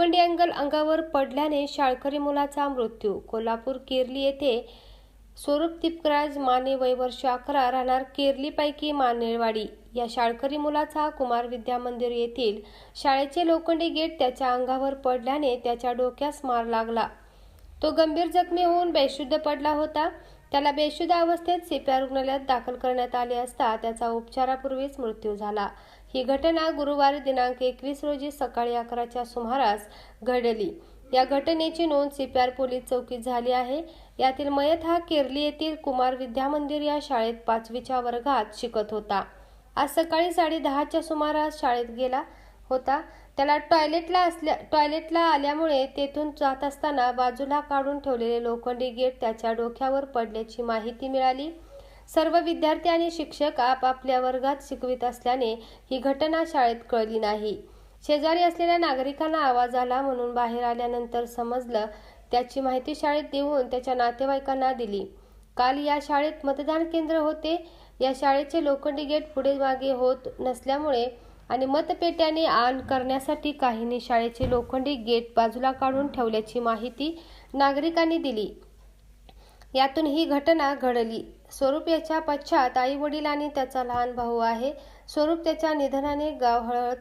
अंगावर पडल्याने शाळकरी मुलाचा मृत्यू. कोल्हापूर केरली येथे स्वरूप तिपकराज माने वय वर्ष अकरा राहणार केरलीपैकी मानेवाडी या शाळकरी मुलाचा कुमार विद्या मंदिर येथील शाळेचे लोखंडी गेट त्याच्या अंगावर पडल्याने त्याच्या डोक्यास मार लागला. तो गंभीर जखमी होऊन बेशुद्ध पडला होता. त्याला बेशुद्ध अवस्थेत सीपीआर रुग्णालयात दाखल करण्यात आले असता त्याचा उपचारापूर्वीच मृत्यू झाला. ही घटना गुरुवारी दिनांक एकवीस रोजी सकाळी अकराच्या सुमारास घडली. या घटनेची नोंद सीपीआर पोलीस चौकीत झाली आहे. यातील मयत हा केरली येथील कुमार विद्या मंदिर या शाळेत पाचवीच्या वर्गात शिकत होता. आज सकाळी साडे दहाच्या सुमारास शाळेत गेला. होता. त्याला टॉयलेटला असल्या टॉयलेटला आल्यामुळे तेथून जात असताना बाजूला काढून ठेवलेले लोखंडी गेट त्याच्या डोक्यावर पडल्याची माहिती मिळाली. सर्व विद्यार्थी आणि शिक्षक आपापल्या वर्गात शिकवित असल्याने ही घटना शाळेत कळली नाही. शेजारी असलेल्या नागरिकांना आवाज आला म्हणून बाहेर आल्यानंतर समजलं त्याची माहिती शाळेत देऊन त्याच्या नातेवाईकांना दिली. काल या शाळेत मतदान केंद्र होते. या शाळेचे लोखंडी गेट पुढे मागे होत नसल्यामुळे आणि मतपेट्याने आण करण्यासाठी काहींनी शाळेचे लोखंडी गेट बाजूला काढून ठेवल्याची माहिती नागरिकांनी दिली. यातून ही घटना घडली. स्वरूप याच्या पश्चात आई वडील आणि त्याचा लहान भाऊ आहे. स्वरूप त्याच्या निधनाने गाव हळहळत